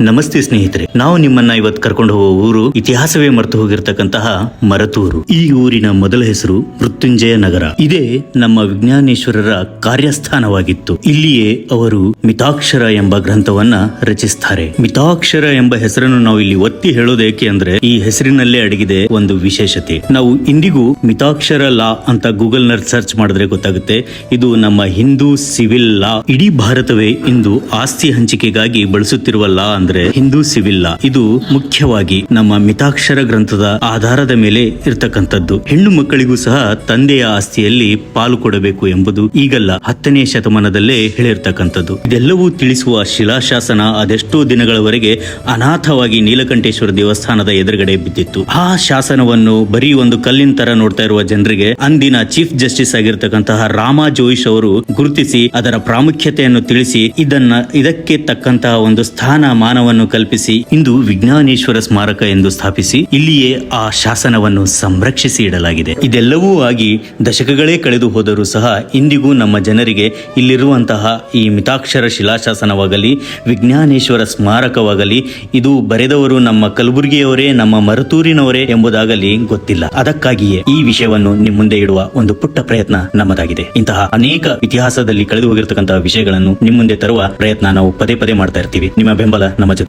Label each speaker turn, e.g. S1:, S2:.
S1: ನಮಸ್ತೆ ಸ್ನೇಹಿತರೆ, ನಾವು ನಿಮ್ಮನ್ನ ಇವತ್ತು ಕರ್ಕೊಂಡು ಹೋಗುವ ಊರು ಇತಿಹಾಸವೇ ಮರೆತು ಹೋಗಿರ್ತಕ್ಕಂತಹ ಮರತೂರು. ಈ ಊರಿನ ಮೊದಲ ಹೆಸರು ಮೃತ್ಯುಂಜಯ ನಗರ. ಇದೇ ನಮ್ಮ ವಿಜ್ಞಾನೇಶ್ವರರ ಕಾರ್ಯಸ್ಥಾನವಾಗಿತ್ತು. ಇಲ್ಲಿಯೇ ಅವರು ಮಿತಾಕ್ಷರ ಎಂಬ ಗ್ರಂಥವನ್ನ ರಚಿಸ್ತಾರೆ. ಮಿತಾಕ್ಷರ ಎಂಬ ಹೆಸರನ್ನು ನಾವು ಇಲ್ಲಿ ಒತ್ತಿ ಹೇಳೋದೇಕೆ ಅಂದ್ರೆ ಈ ಹೆಸರಿನಲ್ಲೇ ಅಡಗಿದೆ ಒಂದು ವಿಶೇಷತೆ. ನಾವು ಇಂದಿಗೂ ಮಿತಾಕ್ಷರ ಲಾ ಅಂತ ಗೂಗಲ್ನಲ್ಲಿ ಸರ್ಚ್ ಮಾಡಿದ್ರೆ ಗೊತ್ತಾಗುತ್ತೆ. ಇದು ನಮ್ಮ ಹಿಂದೂ ಸಿವಿಲ್ ಲಾ. ಇಡೀ ಭಾರತವೇ ಇಂದು ಆಸ್ತಿ ಹಂಚಿಕೆಗಾಗಿ ಬಳಸುತ್ತಿರುವ ಲಾ ಅಂದ್ರೆ ಹಿಂದೂ ಸಿವಿಲ್ ಲಾ ಇದು ಮುಖ್ಯವಾಗಿ ನಮ್ಮ ಮಿತಾಕ್ಷರ ಗ್ರಂಥದ ಆಧಾರದ ಮೇಲೆ ಇರ್ತಕ್ಕಂಥದ್ದು. ಹೆಣ್ಣು ಮಕ್ಕಳಿಗೂ ಸಹ ತಂದೆಯ ಆಸ್ತಿಯಲ್ಲಿ ಪಾಲು ಕೊಡಬೇಕು ಎಂಬುದು ಈಗಲ್ಲ ಹತ್ತನೇ ಶತಮಾನದಲ್ಲೇ ಹೇಳಿರ್ತಕ್ಕಂಥದ್ದು. ಇದೆಲ್ಲವೂ ತಿಳಿಸುವ ಶಿಲಾಶಾಸನ ಅದೆಷ್ಟೋ ದಿನಗಳವರೆಗೆ ಅನಾಥವಾಗಿ ನೀಲಕಂಠೇಶ್ವರ ದೇವಸ್ಥಾನದ ಎದುರುಗಡೆ ಬಿದ್ದಿತ್ತು. ಆ ಶಾಸನವನ್ನು ಬರೀ ಒಂದು ಕಲ್ಲಿನ ತರ ನೋಡ್ತಾ ಇರುವ ಜನರಿಗೆ ಅಂದಿನ ಚೀಫ್ ಜಸ್ಟಿಸ್ ಆಗಿರ್ತಕ್ಕಂತಹ ರಾಮ ಜೋಯಿಶ್ ಅವರು ಗುರುತಿಸಿ ಅದರ ಪ್ರಾಮುಖ್ಯತೆಯನ್ನು ತಿಳಿಸಿ ಇದನ್ನ ಇದಕ್ಕೆ ತಕ್ಕಂತಹ ಒಂದು ಸ್ಥಾನ ಮಾನವನ್ನು ಕಲ್ಪಿಸಿ ಇಂದು ವಿಜ್ಞಾನೇಶ್ವರ ಸ್ಮಾರಕ ಎಂದು ಸ್ಥಾಪಿಸಿ ಇಲ್ಲಿಯೇ ಆ ಶಾಸನವನ್ನು ಸಂರಕ್ಷಿಸಿ ಇಡಲಾಗಿದೆ. ಇದೆಲ್ಲವೂ ಆಗಿ ದಶಕಗಳೇ ಕಳೆದು ಹೋದರೂ ಸಹ ಇಂದಿಗೂ ನಮ್ಮ ಜನರಿಗೆ ಇಲ್ಲಿರುವಂತಹ ಈ ಮಿತಾಕ್ಷರ ಶಿಲಾಶಾಸನವಾಗಲಿ, ವಿಜ್ಞಾನೇಶ್ವರ ಸ್ಮಾರಕವಾಗಲಿ, ಇದು ಬರೆದವರು ನಮ್ಮ ಕಲಬುರಗಿಯವರೇ, ನಮ್ಮ ಮರತೂರಿನವರೇ ಎಂಬುದಾಗಲಿ ಗೊತ್ತಿಲ್ಲ. ಅದಕ್ಕಾಗಿಯೇ ಈ ವಿಷಯವನ್ನು ನಿಮ್ಮ ಮುಂದೆ ಇಡುವ ಒಂದು ಪುಟ್ಟ ಪ್ರಯತ್ನ ನಮ್ಮದಾಗಿದೆ. ಇಂತಹ ಅನೇಕ ಇತಿಹಾಸದಲ್ಲಿ ಕಳೆದು ಹೋಗಿರತಕ್ಕಂತಹ ವಿಷಯಗಳನ್ನು ನಿಮ್ಮ ಮುಂದೆ ತರುವ ಪ್ರಯತ್ನ ನಾವು ಪದೇ ಪದೇ ಮಾಡ್ತಾ ಇರ್ತೀವಿ. ನಿಮ್ಮ ಬೆಂಬಲ ನಮ್ಮ ಜೊತೆ